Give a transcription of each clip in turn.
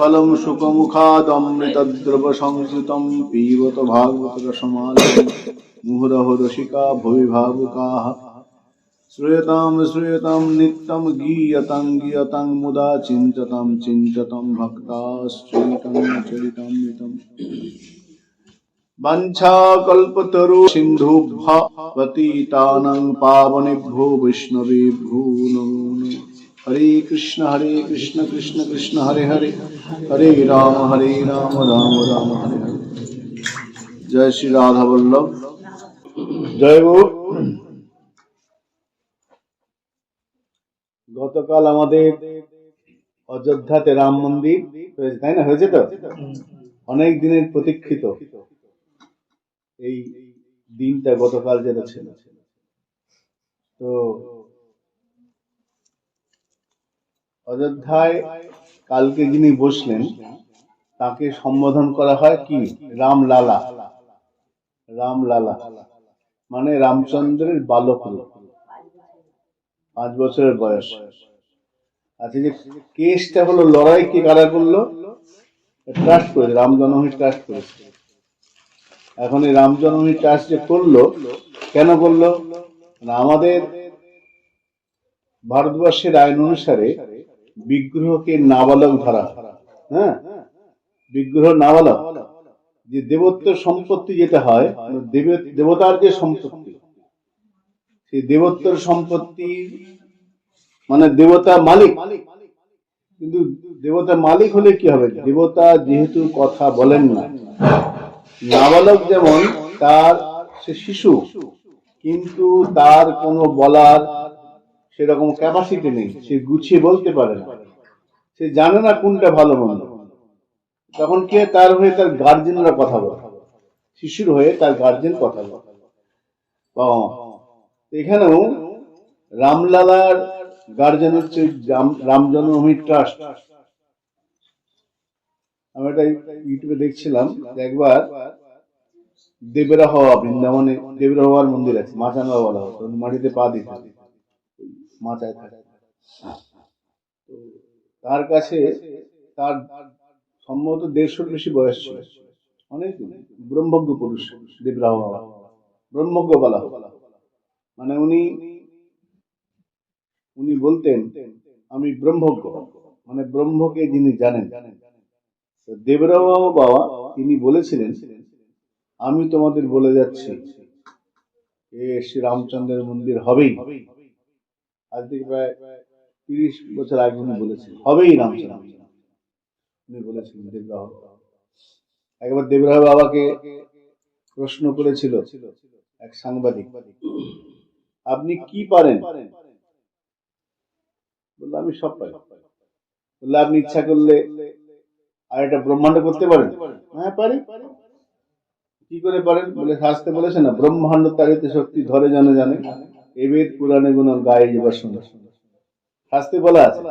फलं सुखमुखादमृतद्रवसंस्कृतं पीबत भागवतरसमालयं मुहुरहो रसिका भुवि भावुकाः श्रूयतां श्रूयतां नित्यं गीयतां गीयतां मुदा चिन्ततां चिन्ततं भक्ताश्चरितं चरितमृतम् वञ्छाकल्पतरु सिन्धुभवतीतानं पावनेभ्यो वैष्णवेभ्यो नमो नमः হরে কৃষ্ণ হরে কৃষ্ণ কৃষ্ণ কৃষ্ণ, হরে হরে। হরে রাম হরে রাম রাম রাম, হরে হরে। জয় শ্রী রাধা বল্লভ। জয় গো। গতকাল আমাদের অযোধ্যাতে রাম মন্দির হয়েছে, তাই না? হয়েছে তো? অনেক দিনের প্রতীক্ষিত। এই দিনটা গতকাল যেটা ছিল। তো অযোধ্যায় কালকে যিনি বসলেন, তাকে সম্বোধন করা হয় কি? রামলালা। রামলালা। মানে রামচন্দ্রের বালক রূপ। পাঁচ বছরের বয়স। আচ্ছা যে কেসটা হলো, লড়াই কে কারা করল? ট্রাস্ট করেছে, রাম জন্মভূমি ট্রাস্ট করেছে। এখন এই রাম জন্মভূমি ট্রাস্ট যে করল, কেন করল? আমাদের ভারতবর্ষের আইন অনুসারে বিগ্রহকে নাবালক ধরা। হ্যাঁ? বিগ্রহ নাবালক। যে দেবত্ব সম্পত্তি যেটা হয় দেবতার যে সম্পত্তি, সেই দেবত্বর সম্পত্তি মানে দেবতা মালিক। কিন্তু দেবতা মালিক হলে কি হবে? দেবতা যেহেতু কথা বলেন না। নাবালক যেমন, তার সে শিশু, কিন্তু তার কোনো বলার সেরকম ক্যাপাসিটি নেই। সে গুছিয়ে বলতে পারে না। সে জানে না কোনটা ভালো মন্দ। তখন কে তার হয়ে তার গার্জেনরা কথা বলে। শিশুর হয়ে তার গার্জেন কথা বলে। এখানেও রামলালার গার্জেন হচ্ছে রাম- রাম জন্মভূমি ট্রাস্ট আমি এটা ইউটিউবে দেখছিলাম একবার দেবেরা হওয়া বৃন্দাবনে, দেবেরা হওয়ার মন্দির আছে মাচানো বলা হতো মাটিতে পা দিতে। মাচায় থাকে। তার কাছে তার সম্ভবত দেড়শোর বেশি বয়স ছিল। অনেক ব্রহ্মজ্ঞ পুরুষ দেবরাহ বাবা। ব্রহ্মজ্ঞ বলা। মানে উনি উনি বলতেন, আমি ব্রহ্মজ্ঞ। মানে ব্রহ্মকে যিনি জানেন। দেবরাহ বাবা তিনি বলেছিলেন, আমি তোমাদের বলে যাচ্ছি, এ শ্রী রামচন্দ্রের মন্দির হবেই। আজ থেকে প্রায় তিরিশ বছর আগে উনি বলেছেন হবেই রামচন্দ্র উনি বলেছিলেন দেবরাহ। একবার দেবরাহ বাবাকে প্রশ্ন করেছিল এক সাংবাদিক, আপনি কি পারেন? বলল, আমি সব পারি। বললে, আপনি ইচ্ছা করলে আর একটা ব্রহ্মাণ্ড করতে পারেন? হ্যাঁ পারি। কি করে পারেন? বলে শাস্তে বলেছে না, ব্রহ্মাণ্ড তারিতে শক্তি ধরে জানে জানে। এবেদ পুরাণে গায়ে শাস্তে বলা আছে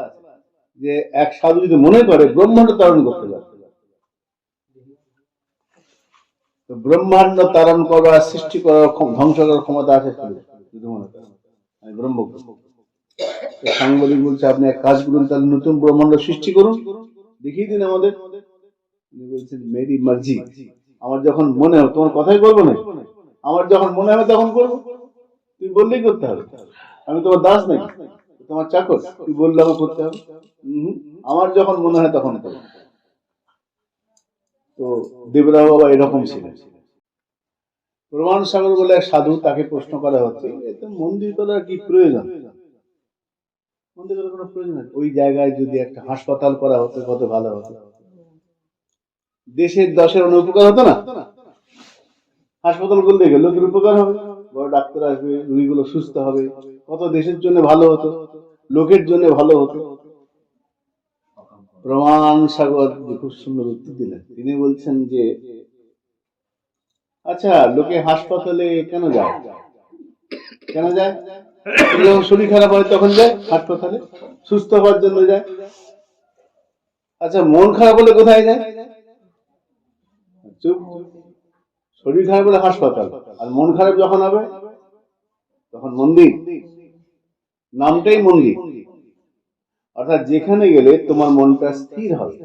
যে এক সাধু যদি মনে করে, ব্রহ্মাণ্ড করতে পারে। ব্রহ্মাণ্ড তারণ করা সৃষ্টি করার, ধ্বংস করার ক্ষমতা আছে সাংবাদিক বলছে, আপনি এক কাজ করুন, তাহলে নতুন ব্রহ্মাণ্ড সৃষ্টি করুন। দেখিয়ে দিন আমাদের। বলছেন, মেরি মার্জি, আমার যখন মনে হবে, তোমার কথাই বলব না। আমার যখন মনে হবে, তখন করব। তুই বললেই করতে হবে। আমি তোমার দাস নাকি? তোমার চাকর? তুই বললে আমার করতে হবে। আমার যখন মনে হয় তখন করব তো দেবরাও বাবা এরকম ছিলেন। প্রমাণ সাগর বলে এক সাধু তাকে প্রশ্ন করা হচ্ছে মন্দির করার কি প্রয়োজন? মন্দির করার কোনো প্রয়োজন নেই। ওই জায়গায় যদি একটা হাসপাতাল করা হতো, কত ভালো হতো। দেশের দশের অনেক উপকার হতো না? হাসপাতাল করলে গেলে লোকের উপকার হবে? বড় ডাক্তার আসবে, রুগীগুলো সুস্থ হবে। কত দেশের জন্য ভালো হতো, লোকের জন্য ভালো হতো। প্রমাণ সাগর খুব সুন্দর উত্তর দিলেন। তিনি বলছেন যে আচ্ছা লোকে হাসপাতালে কেন যায়? কেন যায়? যখন শরীর খারাপ হয়, তখন যায় হাসপাতালে? সুস্থ হওয়ার জন্য যায়? আচ্ছা মন খারাপ হলে কোথায় যায়? চুপ। শরীর খারাপ হলে হাসপাতাল। আর মন খারাপ যখন হবে, তখন মন্দির। নামটাই মন্দির। অর্থাৎ যেখানে গেলে তোমার মনটা স্থির হবে।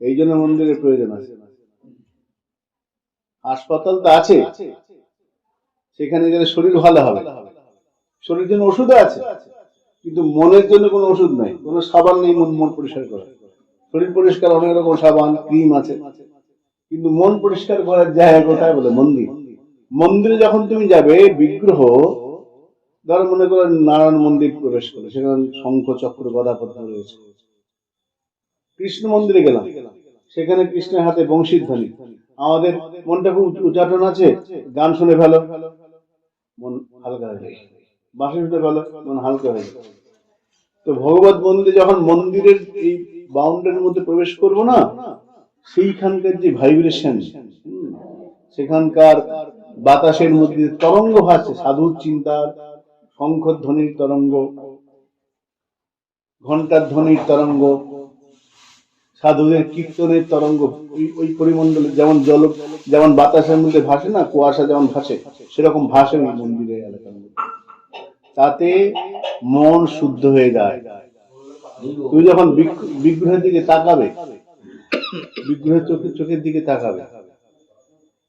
এই জন্য মন্দিরের প্রয়োজন আছে। হাসপাতাল তো আছে। সেখানে গেলে শরীর ভালো হবে। শরীরের জন্য ওষুধও আছে। কিন্তু মনের জন্য কোনো ওষুধ নাই। কোনো সাবান নেই মন মন পরিষ্কার করা শরীর পরিষ্কার, অনেক রকম সাবান, ক্রিম আছে। কিন্তু মন পরিষ্কার করার জায়গা কোথায় বলে? মন্দির। মন্দিরে যখন তুমি যাবে, বিগ্রহ, ধরো মনে করো নারায়ণ মন্দির প্রবেশ করে সেখানে শঙ্খ, চক্র গদা পদ্ম রয়েছে। কৃষ্ণ মন্দিরে গেলাম। সেখানে কৃষ্ণের হাতে বংশীর ধ্বনি আমাদের মনটা খুব উচ্চাটন আছে, গান শুনে ফেলো। মন হালকা হয়ে যায় বাসে শুনে ফেলো, মন হালকা হয়ে যায় তো ভগবত মন্দিরে যখন মন্দিরের এই বাউন্ডারির মধ্যে প্রবেশ করব না সেইখানকার যে ভাইব্রেশন সেখানকার বাতাসের মধ্যে তরঙ্গ ভাসছে, সাধুর চিন্তার, শঙ্খর ধ্বনির তরঙ্গ ঘণ্টার ধ্বনির তরঙ্গ, সাধুদের কীর্তনের তরঙ্গ, ওই- পরিমণ্ডলে যেমন জল, যেমন বাতাসের মধ্যে ভাসে না, কুয়াশা যেমন ভাসে, সেরকম ভাসে না মন্দিরের এলাকার মধ্যে। তাতে মন শুদ্ধ হয়ে যায়। তুমি যখন বিগ্রহের দিকে তাকাবে বিগ্রহের চোখের চোখের দিকে তাকাবে।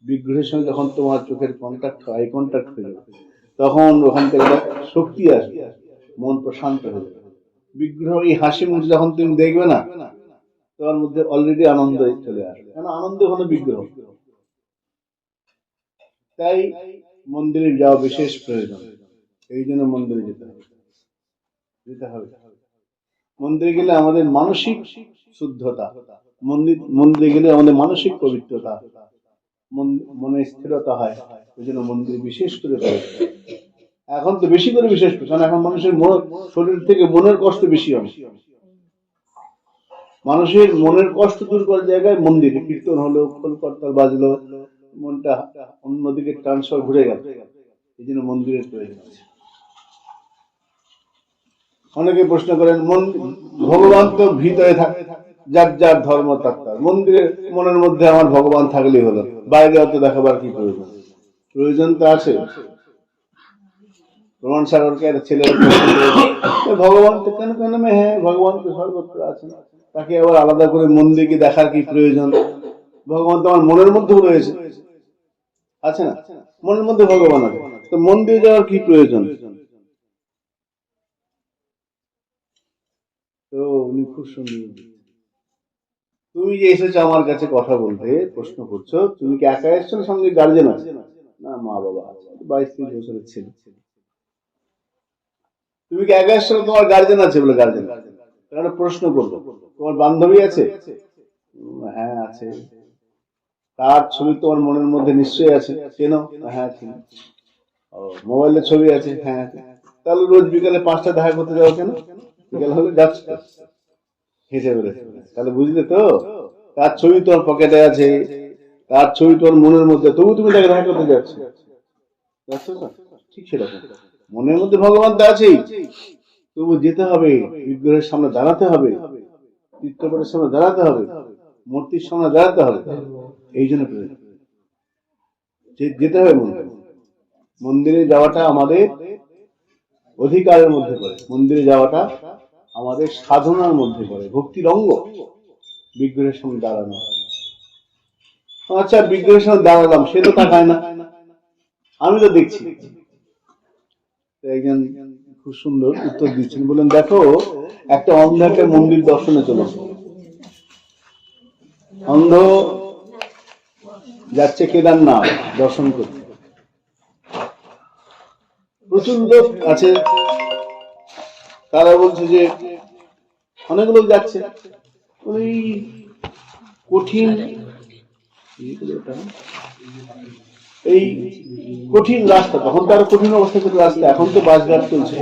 বিগ্রহের সঙ্গে যখন তোমার চোখের কন্ট্যাক্ট আই কন্ট্যাক্ট হয়ে যাবে তখন ওখান থেকে শক্তি আসবে, মন প্রশান্ত হয়ে যাবে। বিগ্রহ এই হাসি মুখ যখন তুমি দেখবে না, তোমার মধ্যে অলরেডি আনন্দ চলে আসবে। কেন? আনন্দ হলো বিগ্রহ। তাই মন্দিরে যাওয়া বিশেষ প্রয়োজন। এই জন্য মন্দিরে যেতে হবে। যেতে হবে। মন্দিরে গেলে আমাদের মানসিক শুদ্ধতা মন্দির মন্দিরে গেলে আমাদের মানসিক পবিত্রতা, মনে স্থিরতা হয়, ওই জন্য মন্দিরে বিশেষ করে এখন তো বেশি করে বিশেষ করে, কারণ এখন মানুষের মন- শরীর থেকে মনের কষ্ট বেশি হবে। মানুষের মনের কষ্ট দূর করার জায়গায় মন্দিরে কীর্তন হলো খোল করতাল বাজলো, মনটা অন্যদিকে ট্রান্সফার ঘুরে গেল। এই জন্য মন্দিরের প্রয়োজন আছে। অনেকে প্রশ্ন করেন, মন ভগবান তো ভিতরে থাকে। যার যার ধর্ম তার তার। মন্দিরে মনের মধ্যে আমার ভগবান থাকলেই হলো। বাইরে অত দেখাবার কি প্রয়োজন? প্রয়োজন তো আছে। প্রমাণ সাগরকে একটা ছেলে ভগবান তো কেন কেন মে হ্যাঁ ভগবান তো সর্বত্র আছেন তাকে আবার আলাদা করে মন্দিরকে দেখার কি প্রয়োজন? ভগবান তো আমার মনের মধ্যেও রয়েছে। আছে না? মনের মধ্যে ভগবান আছে। তো মন্দিরে যাওয়ার কি প্রয়োজন? তো উনি খুব সুন্দর। তুমি যে এসেছ আমার কাছে কথা বলতে, প্রশ্ন করছ, তুমি কি একা এসছো সঙ্গে গার্জেন আছে? না, মা বাবা বাইশ তিরিশ বছরের ছেলে। তুমি কি একা এসছো তোমার গার্জেন আছে বলে গার্জেন একটা প্রশ্ন করব। তোমার বান্ধবী আছে? হ্যাঁ আছে। তার ছবি তোমার মনের মধ্যে নিশ্চয়ই আছে। কেন? হ্যাঁ চিনি। ও, মোবাইলে ছবি আছে? হ্যাঁ আছে। তাহলে রোজ বিকালে পাঁচটা দেখা করতে যাও কেন? বিকাল হলে যাচ্ছ? হেসে তাহলে বুঝলে তো? তার ছবি তোমার পকেটে আছে, তার ছবি তোমার মনের মধ্যে, তবু তুমি তাকে দেখা করতে যাচ্ছ। ঠিক সেরকম। মনের মধ্যে ভগবান তো আছেই। তবু যেতে হবে, বিগ্রহের সামনে দাঁড়াতে হবে চিত্রপটের সামনে দাঁড়াতে হবে, মূর্তির সামনে দাঁড়াতে হবে। এই জন্য যেতে হবে মন্দিরে। মন্দিরে যাওয়াটা আমাদের অধিকারের মধ্যে পড়ে। মন্দিরে যাওয়াটা আমাদের সাধনার মধ্যে পড়ে, ভক্তির অঙ্গ। বিগ্রহের সঙ্গে দাঁড়ানো। আচ্ছা বিগ্রহের সঙ্গে দাঁড়ালাম, সে তো তাকায় না। আমি তো দেখছি। একজন খুব সুন্দর উত্তর দিচ্ছেন, বললেন, দেখো, একটা অন্ধাকে মন্দির দর্শনে চলেছে অন্ধ যাচ্ছে কেদারনাথ দর্শন করতে। প্রচুর লোক আছে। তারা বলছে যে অনেক লোক যাচ্ছে। ওই কঠিন এই কঠিন রাস্তা, তখন তো আরও কঠিন অবস্থা ছিল রাস্তা, এখন তো বাস ঘাট চলছে।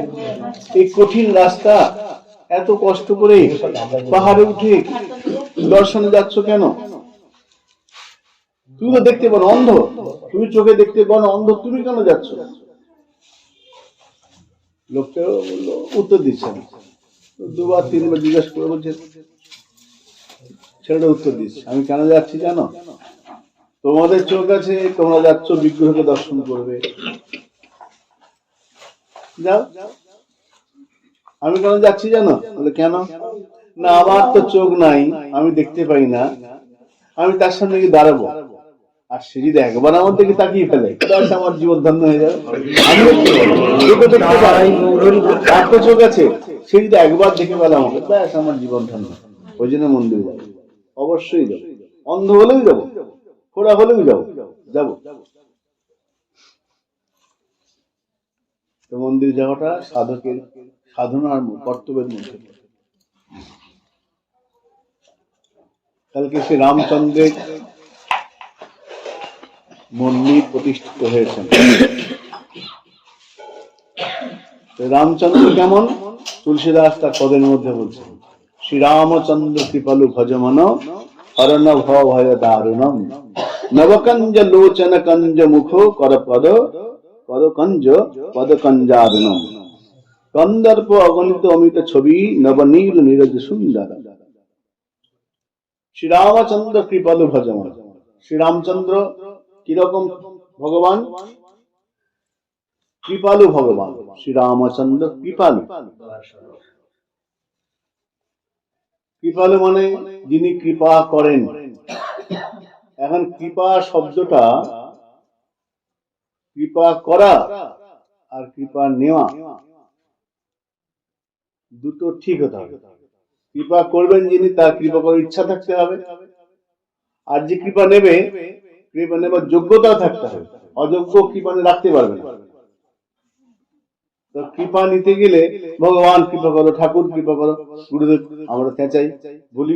এই কঠিন রাস্তা, এত কষ্ট করে পাহাড়ে উঠে দর্শনে যাচ্ছ কেন? তুমি তো দেখতে পারো অন্ধ, তুমি চোখে দেখতে পারো অন্ধ, তুমি কেন যাচ্ছ? লোকটা বলল উত্তর দিচ্ছে না। দুবার, তিনবার জিজ্ঞাসা করে বলছে, ছেলেটা উত্তর দিচ্ছে। আমি কেন যাচ্ছি জানো? তোমাদের চোখ আছে, তোমরা যাচ্ছ, বিগ্রহকে দর্শন করবে। যাও। আমি কেন যাচ্ছি জানো? কেন? না, আমার তো চোখ নাই, আমি দেখতে পাই না। আমি তার সামনে গিয়ে দাঁড়াবো। আর সে যদি একবার আমার দিকে তাকিয়ে ফেলে। আমার জীবন ধন্য হয়ে যাবে। চোখ আছে সে যদি একবার দেখে ফেলে আমাকে। ব্যাস, আমার জীবন ধন্য ওই জন্য মন্দিরে অবশ্যই যাব। অন্ধ হলেও যাব। খোড়া হলেও যাব। যাব। তো মন্দির যাওয়াটা সাধকের সাধনার কর্তব্যের মধ্যে। কালকে সে রামচন্দ্রের মন্দির প্রতিষ্ঠিত হয়েছেন রামচন্দ্র কেমন? তুলসীদাস তার পদের মধ্যে বলছেন শ্রীরামচন্দ্র কৃপালু ভজমন, হরণ ভয় দারুণম। নবকঞ্জ লোচন কঞ্জ মুখ কর পদ পদ কঞ্জ, পদ কঞ্জারুণম। কন্দর্প অগণিত অমিত ছবি নবনীল নীরজ সুন্দর। শ্রীরামচন্দ্র কৃপালু ভজমন। শ্রীরামচন্দ্র কীরকম ভগবান? কৃপালু ভগবান, শ্রীরামচন্দ্র কৃপালু। কৃপালু মানে যিনি কৃপা করেন। এখন কৃপা শব্দটা কৃপা করা আর কৃপা নেওয়া দুটো ঠিক হতে হবে। কৃপা করবেন যিনি, তার কৃপা করার ইচ্ছা থাকতে হবে। আর যে কৃপা নেবে কৃপা নেবার যোগ্যতা থাকতে হবে। অযোগ্য কৃপা রাখতে পারবে না। তো কৃপা নিতে গেলে ভগবান কৃপা করো, ঠাকুর কৃপা করো, গুরুদেব আমরা চেঁচাই, বলি।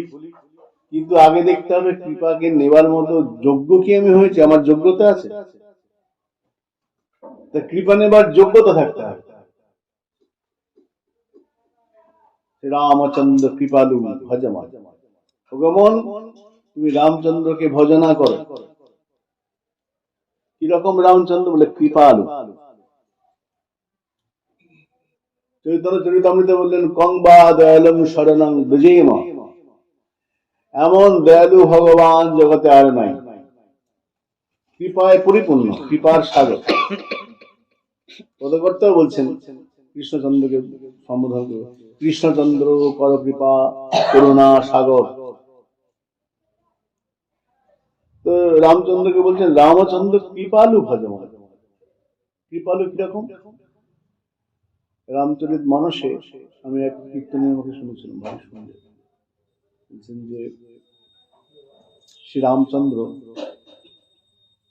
কিন্তু আগে দেখতে হবে কৃপাকে নেবার মতো যোগ্য কি আমি হয়েছে, আমার যোগ্যতা আছে। তা কৃপা নেবার যোগ্যতা থাকতে হবে। রামচন্দ্র কৃপালু ভজমা ভগবান, তুমি রামচন্দ্রকে ভজনা করো। কীরকম রামচন্দ্র বলে কৃপালু। চৈতন্য চরিতামৃত বললেন কংবা দয়ালম শরণং বিজয়মা এমন দয়ালু ভগবান জগতে আর নাই। কৃপায় পরিপূর্ণ, কৃপার সাগর। পদকর্তাও বলছেন, কৃষ্ণচন্দ্রকে সম্বোধন কৃষ্ণচন্দ্র কর কৃপা করুণা, সাগর। তো রামচন্দ্রকে বলছেন, রামচন্দ্র কৃপালু ভজমান কৃপালু কীরকম? রামচরিত মানসে আমি এক কীর্তনের মুখে শুনেছিলাম ভাই শুনলে। বলছেন যে শ্রী রামচন্দ্র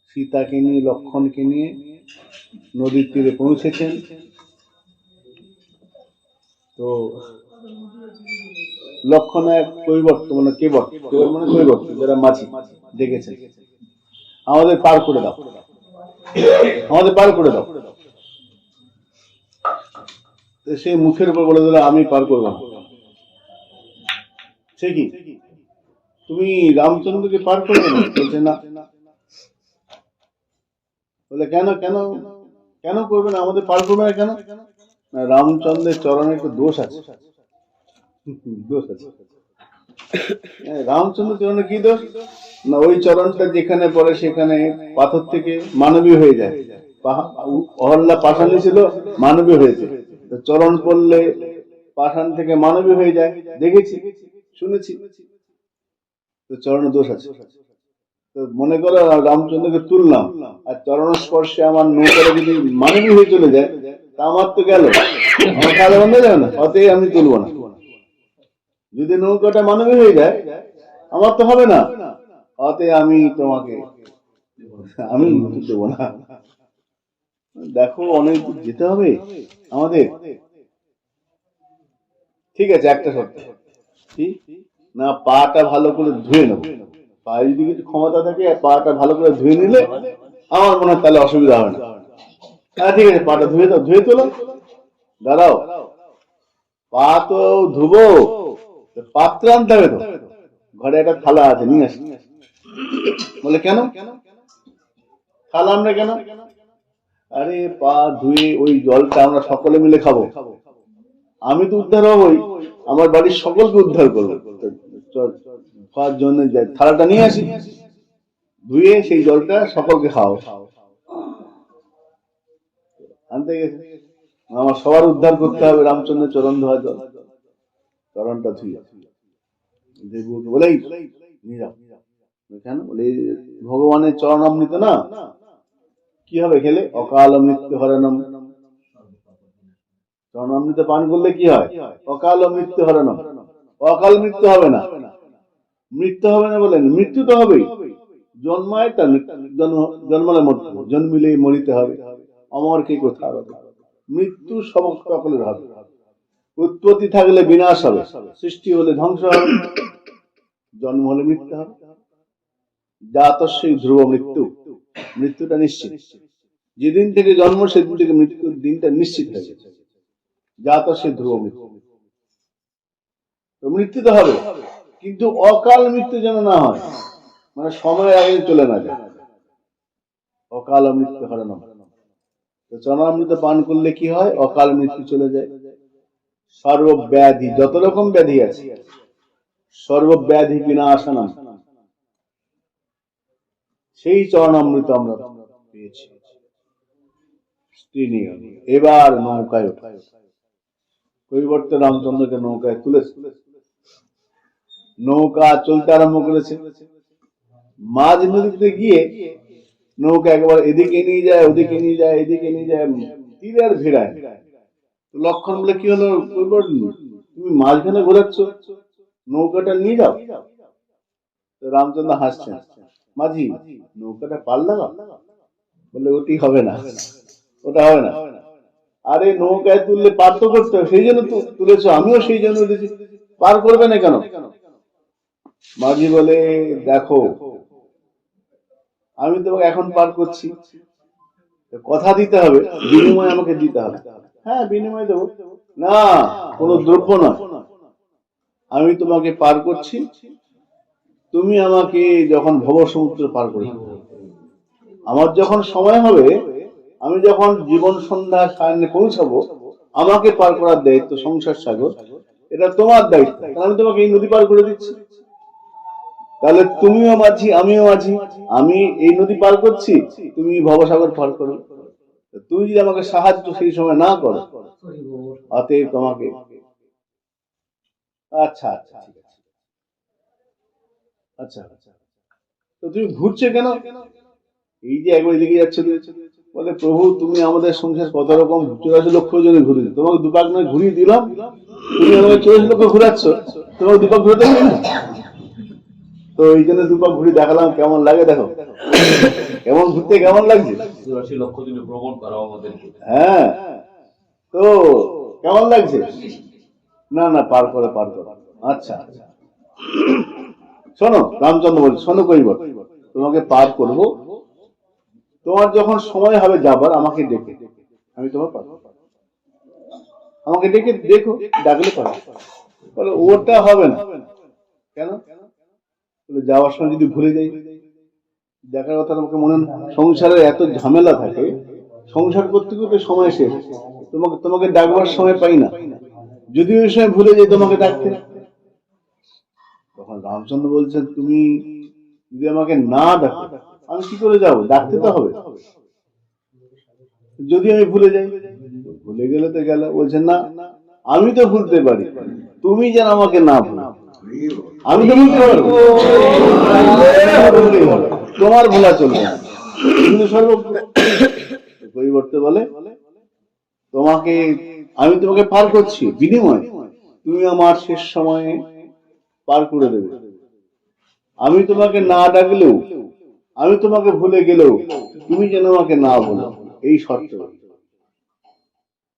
সীতাকে নিয়ে, লক্ষণকে নিয়ে নদীর তীরে পৌঁছেছেন। তো লক্ষণ মানে দেখেছেন। আমাদের পার করে দাও। আমাদের পার করে দাও। সে মুখের উপর বলে দিল, আমি পার করব সে কি? তুমি রামচন্দ্রকে পার করবে না? বলছে, না। বলে, কেন কেন কেন করবে না? আমাদের পার করবে না কেন? রামচন্দ্রের চরণে একটু দোষ আছে। হ্যাঁ, রামচন্দ্র চরণে কি দোষ? না ওই চরণটা যেখানে পড়ে সেখানে পাথর থেকে মানবী হয়ে যায়। অহল্লা পাষাণ ছিল মানবী হয়েছে। চরণ পড়লে পাষাণ থেকে মানবী হয়ে যায়। দেখেছি শুনেছি। তো চরণ দোষ আছে। তো মনে করো রামচন্দ্রকে তুললাম আর চরণ স্পর্শে আমার নৌকাটা যদি মানবী হয়ে চলে যায় তা আমার তো গেল আমার খাওয়া বন্ধ যাবে না অতএব আমি তুলবো না। যদি নৌকাটা মানবী হয়ে যায়, আমার তো হবে না। অতএব আমি তোমাকে, আমি দেবো না। দেখো, অনেক যেতে হবে আমাদের। ঠিক আছে, একটা কি? না, পাটা ভালো করে ধুয়ে নেব। পায়ে যদি কিছু ক্ষমতা থাকে, পাটা ভালো করে ধুয়ে নিলে আমার মনে হয় তাহলে অসুবিধা হবে না। হ্যাঁ ঠিক আছে, পাটা ধুয়ে দাও, ধুয়ে তোলো। দাঁড়াও। পা তো ধুবো। পাত্র আনতে হবে তো। ঘরে একটা থালা আছে, নিয়ে আসি। বলে, কেন? থালা আমরা কেন? আরে, পা ধুয়ে ওই জলটা আমরা সকলে মিলে খাব। আমি তো উদ্ধার হবই। আমার বাড়ির সকলকে উদ্ধার করব। খাওয়ার জন্য যাই। থালাটা নিয়ে আসি। ধুয়ে সেই জলটা সকলকে খাও আনতে গেছে। আমার সবার উদ্ধার করতে হবে। রামচন্দ্রের চরণ ধোয়া জল। চরণটা ধুয়ে। বলেই কেন? বলে ভগবানের না? কি হবে খেলে? অকাল মৃত্যু হরণম। চরণামৃত পান করলে কি হয়? অকাল মৃত্যু হরণম। অকাল মৃত্যু হবে না। মৃত্যু হবে না বলেন। মৃত্যু তো হবেই। জন্মায় তার জন্মালে মরতে। জন্মিলেই মরিতে হবে। অমর কে হবে? মৃত্যু সব সকলের হবে। উৎপত্তি থাকলে বিনাশ হবে, সৃষ্টি হলে ধ্বংস হবে, জন্ম হলে মৃত্যু হবে। জাত সেই ধ্রুব মৃত্যু, মৃত্যুটা নিশ্চিত। যেদিন থেকে জন্ম, সেদিন থেকে মৃত্যুর দিনটা নিশ্চিত হয়ে গেছে। জাত সেই ধ্রুব মৃত্যু। তো মৃত্যু তো হবে, কিন্তু অকাল মৃত্যু যেন না হয় মানে সময় আগে চলে না যায়। অকাল মৃত্যু হারানো তো চরণামৃত পান করলে কি হয়? অকাল মৃত্যু চলে যায়। সর্বব্যাধি, যত রকম ব্যাধি আছে, সর্বব্যাধি বিনাশনাম সেই চরণামৃত আমরা পেয়েছি। এবার নৌকায় ওঠা। রামচন্দ্রকে নৌকায় তুলেছে। নৌকা চলতে আরম্ভ করেছে। মাঝ নদীতে গিয়ে নৌকা একবার এদিকে নিয়ে যায়, ওদিকে নিয়ে যায়, এদিকে নিয়ে যায়, তীরের ভিড়ায়। লক্ষণ বলে কি হলো? তুমি মাঝখানে ঘোরাচ্ছ নৌকাটা নিয়ে যাও রামচন্দ্র হাসছেন, মাঝি, নৌকাটা পাল লাগাও। বলে ওটি হবে না, ওটা হবে না। আরে, নৌকায় তুললে পার তো করতে সেই জন্য তুলেছো, আমিও সেই জন্য পার করবে না কেন? মাঝি বলে, দেখো, আমি তোমাকে এখন পার করছি। কথা দিতে হবে, বিনিময় আমাকে দিতে হবে। হ্যাঁ বিনিময় দেবো। না, কোনো দ্রব্য নয়। আমি তোমাকে পার করছি, তুমি আমাকে যখন ভব সমুদ্র পার করে আমার যখন সময় হবে, আমি যখন জীবন সন্ধ্যা সায়নে পৌঁছাবো, আমাকে পার করার দায়িত্ব সংসার সাগর, এটা তোমার দায়িত্ব। আমি তোমাকে এই নদী পার করে দিচ্ছি। তাহলে তুমিও মাঝি, আমিও মাঝি। আমি এই নদী পার করছি, তুমি ভবসাগর পার করো। তুমি যদি আমাকে সাহায্য সেই সময় না করো, অতএব তোমাকে আচ্ছা আচ্ছা আচ্ছা আচ্ছা। তো তুমি ঘুরছে কেন? এই যে একবার এদিকে যাচ্ছে বলে, প্রভু, তুমি আমাদের সংসার কত রকম? চুরাশি লক্ষ জনে তোমাকে দুপাক নয়, ঘুরিয়ে দিলাম। তুমি আমাকে চুরাশি লক্ষ ঘুরাচ্ছ। তোমাকে দুপাক ঘুরে দেবে না? তো এই জন্য দুপাক ঘুরে দেখালাম কেমন লাগে দেখো। কেমন ঘুরতে কেমন লাগছে? লক্ষ দিনে ভ্রমণ করা আমাদেরকে। হ্যাঁ। তো কেমন লাগছে? না না পার করে পার করো। আচ্ছা আচ্ছা। শোনো রামচন্দ্র বলছে শোনো কইব তোমাকে পার করব। তোমার যখন সময় হবে যাবার আমাকে ডেকে। আমি তোমার পার আমাকে ডেকে দেখো ডাকলে পারো বলে ওটা হবে না। কেন? যাওয়ার সময় যদি ভুলে যাই, দেখার কথা তোমাকে মনে সংসারের এত ঝামেলা থাকে, সংসার করতে করতে সময় শেষ। তোমাকে তোমাকে ডাকবার সময় পাই না। যদি ওই সময় ভুলে যাই তোমাকে ডাকতে। তখন রামচন্দ্র বলছেন, তুমি যদি আমাকে না ডাকো, আমি কি করে যাব? ডাকতে তো হবে। যদি আমি ভুলে যাই, ভুলে গেলে তো গেল। বলছেন, না, আমি তো ভুলতে পারি। তুমি যেন আমাকে না ভুলো। আমি তো ভুলতে পারব। তোমার ভোলা চলবে। পরিবর্তে বলে, তোমাকে, আমি তোমাকে পার করছি, বিনিময়। তুমি আমার শেষ সময়ে পার করে দেবে। আমি তোমাকে না ডাকলেও, আমি তোমাকে ভুলে গেলেও, তুমি যেন আমাকে না বলো। এই শর্ত।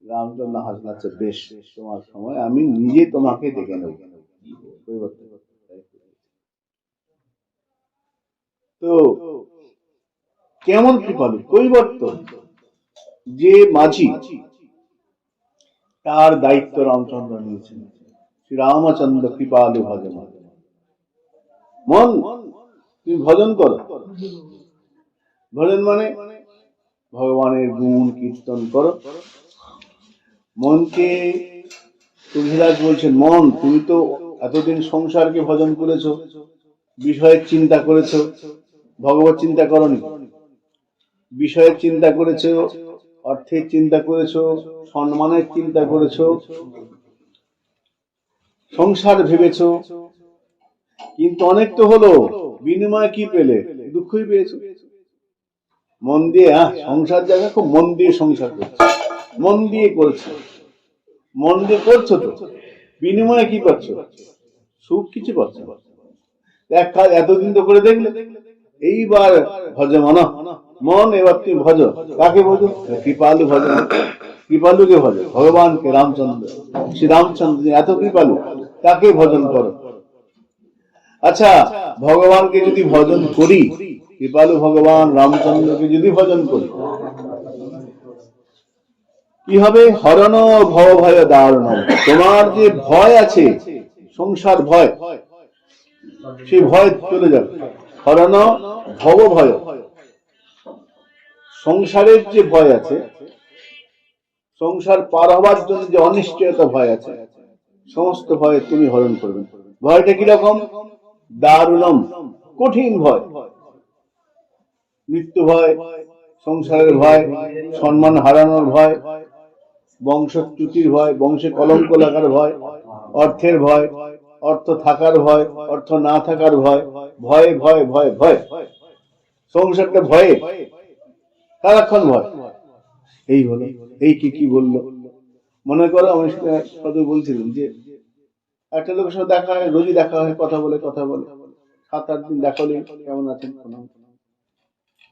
রামচন্দ্র হাসনাচ্ছে বেশ তোমার সময়, আমি নিজে তোমাকে ডেকে নেব। তো কেমন কৃপালু পরিবর্তন। যে মাঝি তার দায়িত্ব রামচন্দ্র নিয়েছেন। শ্রী রামচন্দ্র কৃপালু ভজন। মন, তুমি ভজন করো। ভজন মানে ভগবানের গুণ কীর্তন করো। মনকে তুলসীদাস বলছেন, মন, তুমি তো এতদিন সংসারকে ভজন করেছ বিষয়ের চিন্তা করেছ, ভগবত চিন্তা করনি। বিষয়ের চিন্তা করেছ, অর্থের চিন্তা করেছ, সম্মানের চিন্তা করেছ, সংসার ভেবেছো, কিন্তু অনেক তো হলো, বিনিময় কি পেলে? দুঃখই পেয়েছে। মন দিয়ে সংসার জায়গা খুব মন দিয়ে সংসার করছে। মন দিয়ে করছে। মন দিয়ে করছ তো? বিনিময়ে কি পাচ্ছ সুখ কিছু পাচ্ছ এক কাজ এতদিন তো করে দেখলে। এইবার ভজ মন। মন এবার তুমি ভজ। কাকে ভজ? কৃপালু ভজ। কৃপালুকে ভজ। ভগবানকে রামচন্দ্র। শ্রী রামচন্দ্র এত কৃপালু, তাকে ভজন করো। আচ্ছা ভগবানকে যদি ভজন করি, কৃপালু ভগবান রামচন্দ্রকে যদি ভজন করি কি হবে হরণ ভয় ভয় দারুণ তোমার যে ভয় আছে, সংসার ভয়, সেই ভয় চলে যাবে। হরণ ভব ভয়। সংসারের যে ভয় আছে, সংসার পার হবার জন্য যে অনিশ্চয়তা ভয় আছে, সমস্ত ভয় তুমি হরণ করবেন ভয়টা কীরকম? দারুণম, কঠিন ভয়। মৃত্যু ভয়, সংসারের ভয়, সম্মান হারানোর ভয় বংশচ্যুতির ভয়, বংশে কলঙ্ক লাগার ভয়, অর্থের ভয়, অর্থ থাকার ভয়, অর্থ না থাকার ভয়, ভয়ে, ভয় ভয় ভয়। সংসারটা ভয়ে। সারাক্ষণ ভয়। এই হলো, এই কি কি বলল? মনে করো আমি কত বলছিলাম যে, একটা লোকের সাথে দেখা হয়, রোজই দেখা হয়, কথা বলে কথা বলে। সাত, আট দিন দেখা হলে কেমন আছেন?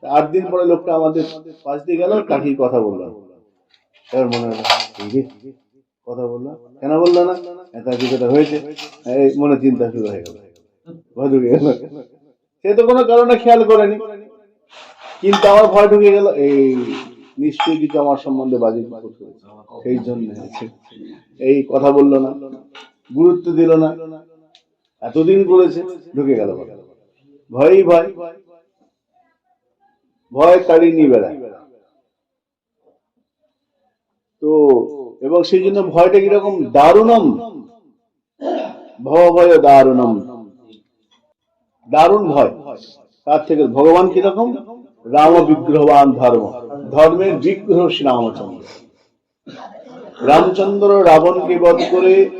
আট দিন পরে লোকটা আমাদের পাশ দিয়ে গেল, তাকেই কথা বললাম। এবার মনে হলো কথা কেন বলল না? এত কিছুটা হয়েছে? এই মনে চিন্তা শুরু হয়ে গেল। সে তো কোনো কারণে খেয়াল করেনি। কিন্তু আমার ভয় ঢুকে গেল। এই নিশ্চয়ই কিছু আমার সম্বন্ধে বাজে সেই জন্য এই কথা বলল না। গুরুত্ব দিল না। এতদিন করেছে, ঢুকে গেল ভয়ই ভয়। ভয় তাড়িয়ে নিয়ে বেড়ায় তো, এবং সেই জন্য ভয়টা কীরকম? দারুণম। ভয় দারুণম। দারুণ ভয়। তার থেকে ভগবান কীরকম? রাম বিগ্রহবান ধর্ম। ধর্মের বিগ্রহ শ্রী রামচন্দ্র। রামচন্দ্র রাবণকে বধ করে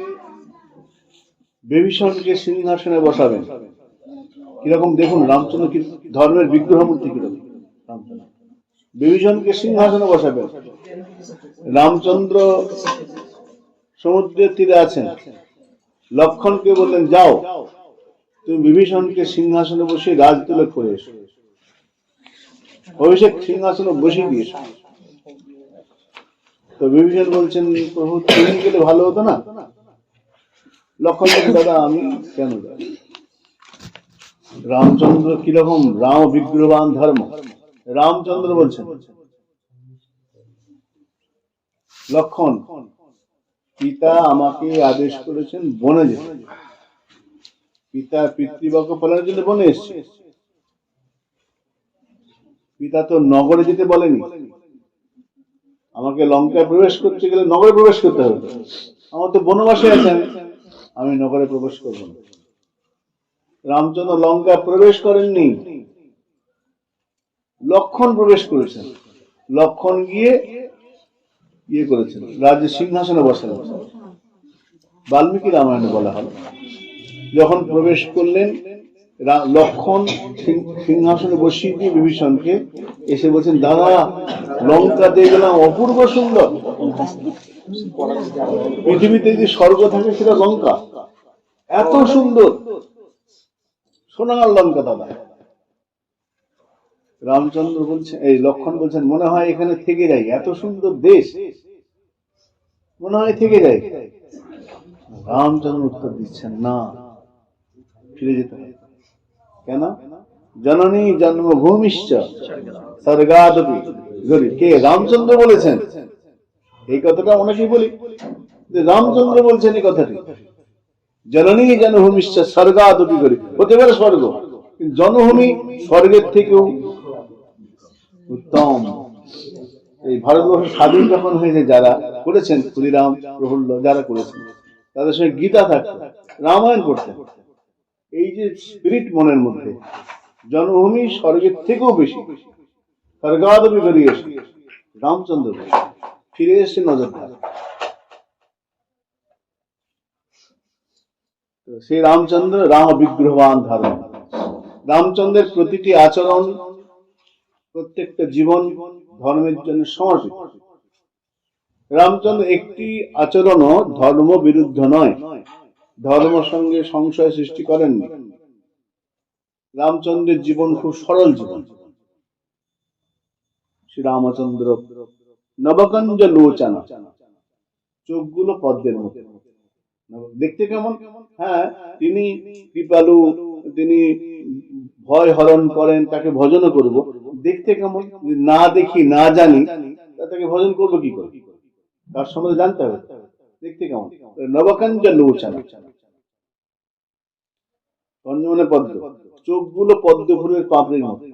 বিভীষণকে সিংহাসনে বসাবেন। কীরকম দেখুন, রামচন্দ্র ধর্মের বিগ্রহ মূর্তি কীরকম। বিভীষণকে সিংহাসনে বসাবেন। রামচন্দ্র সমুদ্রের তীরে আছেন। লক্ষণকে বললেন, যাও, তুমি বিভীষণকে সিংহাসনে বসে রাজ তুলে করে এসো। অভিষেক সিংহাসনে বসিয়ে দিয়েছ তো বিভীষণ বলছেন, প্রভু, তুমি গেলে ভালো হতো না? লক্ষণ দাদা, আমি কেন রামচন্দ্র কীরকম রাম বিগ্রহবান ধর্ম। রামচন্দ্র বলছেন। লক্ষণ, পিতা আমাকে আদেশ করেছেন বনে যেতে। পিতা পিতৃবাক্য পালনের জন্য বনে এসছে। পিতা তো নগরে যেতে বলেনি। আমাকে লঙ্কায় প্রবেশ করতে গেলে নগরে প্রবেশ করতে হবে। আমার তো বনবাসে আছেন, আমি। নগরে প্রবেশ করব না। রামচন্দ্র লঙ্কায় প্রবেশ করেননি। লক্ষণ প্রবেশ করেছেন। লক্ষণ গিয়ে ইয়ে করেছেন। রাজ্য সিংহাসনে বসেন বাল্মীকি রামায়ণে বলা হলো যখন প্রবেশ করলেন লক্ষণ সিংহাসনে বসিয়ে দিয়ে বিভীষণকে এসে বলছেন, দাদা, লঙ্কা দিয়ে গেলাম অপূর্ব সুন্দর। পৃথিবীতে যে স্বর্গ থাকে সেটা লঙ্কা। এত সুন্দর। সোনার লঙ্কা, দাদা। রামচন্দ্র বলছেন, এই লক্ষণ বলছেন, মনে হয় এখানে থেকে যাই এত সুন্দর দেশ। মনে হয় থেকে যাই রামচন্দ্র উত্তর দিচ্ছেন, না, ফিরে যেতে হবে। কেন? জননী জন্মভূমিশ্চ স্বর্গাদপি গরি কে? রামচন্দ্র বলেছেন। এই কথাটা অনেকেই বলি। রামচন্দ্র বলছেন এই কথাটি। জননী জন্মভূমিশ্চ স্বর্গাদপি গরি হতে পারে স্বর্গ, কিন্তু জন্মভূমি স্বর্গের থেকেও উত্তম। এই ভারতবর্ষ স্বাধীন যখন হয়েছে যারা করেছেন ক্ষুদিরাম, প্রফুল্ল, যারা করেছেন, তাদের সঙ্গে গীতা থাকতো, রামায়ণ করতেন এই যে স্পিরিট মনের মধ্যে, জন্মভূমি স্বর্গের থেকেও বেশি স্বর্গাদবি বেরিয়ে এসে রামচন্দ্র ফিরে এসে নজর সেই রামচন্দ্র রাম বিগ্রহবান ধারণ। রামচন্দ্রের প্রতিটি আচরণ প্রত্যেকটা জীবন ধর্মের জন্য সমর্পিত। রামচন্দ্র একটি আচরণও ধর্ম বিরুদ্ধ নয়। ধর্ম সঙ্গে সংশয় সৃষ্টি করেননি রামচন্দ্রের জীবন খুব সরল জীবন। শ্রী রামচন্দ্র নবকঞ্জ লোচনা। চোখগুলো পদ্মের মতো। দেখতে কেমন? হ্যাঁ তিনি কৃপালু তিনি ভয় হরণ করেন, তাকে ভজন করব। দেখতে কেমন? না দেখি, না জানি তাকে ভজন করব কি করে? তার সম্বন্ধে জানতে হবে। দেখতে কেমন? নবকাঞ্জ লোচনা। পঞ্চমনে পদ্ম। পদ্ম ফুলের মতো।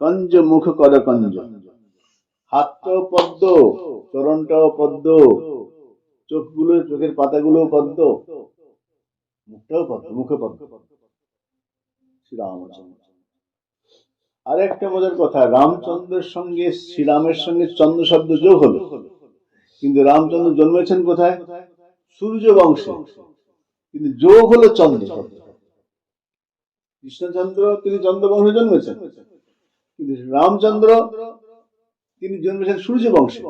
কঞ্জ মুখ কর কঞ্জ। পদ্ম, চরণটাও পদ্ম। চোখগুলো, চোখের পাতাগুলো পদ্ম। মুখটাও পদ্ম, মুখে পদ্ম। শ্রীরামচন্দ্র। আর একটা মজার কথা, রামচন্দ্রের সঙ্গে শ্রীরামের সঙ্গে চন্দ্র শব্দ যোগ হলো। কিন্তু রামচন্দ্র জন্মেছেন কোথায়? সূর্য বংশে কিন্তু যোগ হলো চন্দ্র শব্দ। কৃষ্ণচন্দ্র, তিনি চন্দ্র বংশে জন্মেছেন। কিন্তু রামচন্দ্র, তিনি জন্মেছেন সূর্য বংশে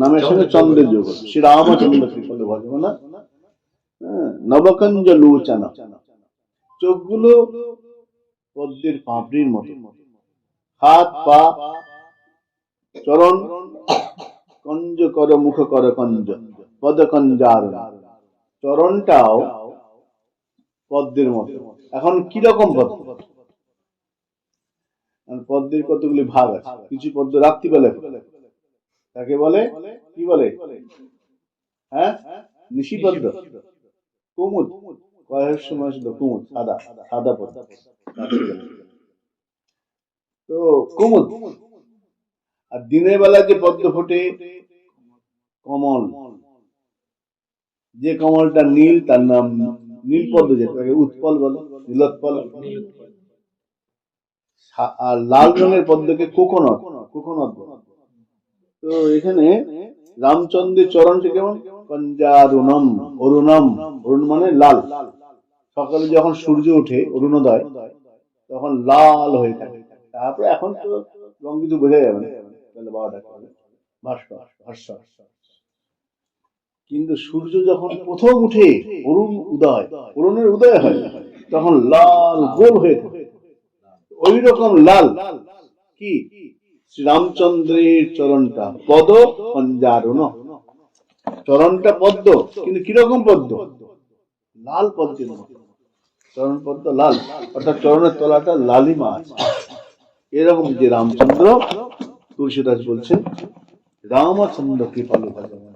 নামের সঙ্গে চন্দ্রের যোগ শ্রী রামচন্দ্র নবকঞ্জ চোখগুলো পদ্মের পাপড়ির মতো। হাত, পা, চরণ, কঞ্জ কর, মুখ কর, কঞ্জ চরণটাও পদ্মের মতো। এখন কীরকম পদ্ম? পদ্মের কতগুলি ভাগ আছে? কিছু পদ্ম রাত্রিবেলা। তাকে বলে? কি বলে? হ্যাঁ? নিশি পদ্ম কুমুদ। কয়েক সময় শুধু কুমুদ, সাদা সাদা পদ্ম তো কুমুদ। আর দিনের বেলা যে পদ্ম ফোটে, কমল। যে কমলটা নীল, তার নাম নীল পদ্ম যেটাকে উৎপল বলে, নীলোৎপল। আর লাল রঙের পদ্মকে কোকোনট কোকোনট বলে। তো এখানে রামচন্দ্রের চরণটি কেমন? কঞ্জারুণম, অরুণম। অরুণ মানে লাল। সকালে যখন সূর্য ওঠে, অরুণোদয়, তখন লাল হয়ে থাকে। তারপরে এখন তো রং কিছু বোঝা যাবে কিন্তু সূর্য যখন প্রথম উঠে, অরুণ উদয়, অরুণের উদয় হয়, তখন লাল গোল হয়ে থাকে। ওই রকম লাল। কি? শ্রীরামচন্দ্রের চরণটা পদ পঞ্জারুণ। চরণটা পদ্ম, কিন্তু কীরকম পদ্ম? লাল পদ্মের চরণ পদ্ম লাল, অর্থাৎ চরণের তলাটা লালিমা মাছ এরকম যে রামচন্দ্র তুলসীদাস বলছেন, রামচন্দ্র কৃপালু ভগবান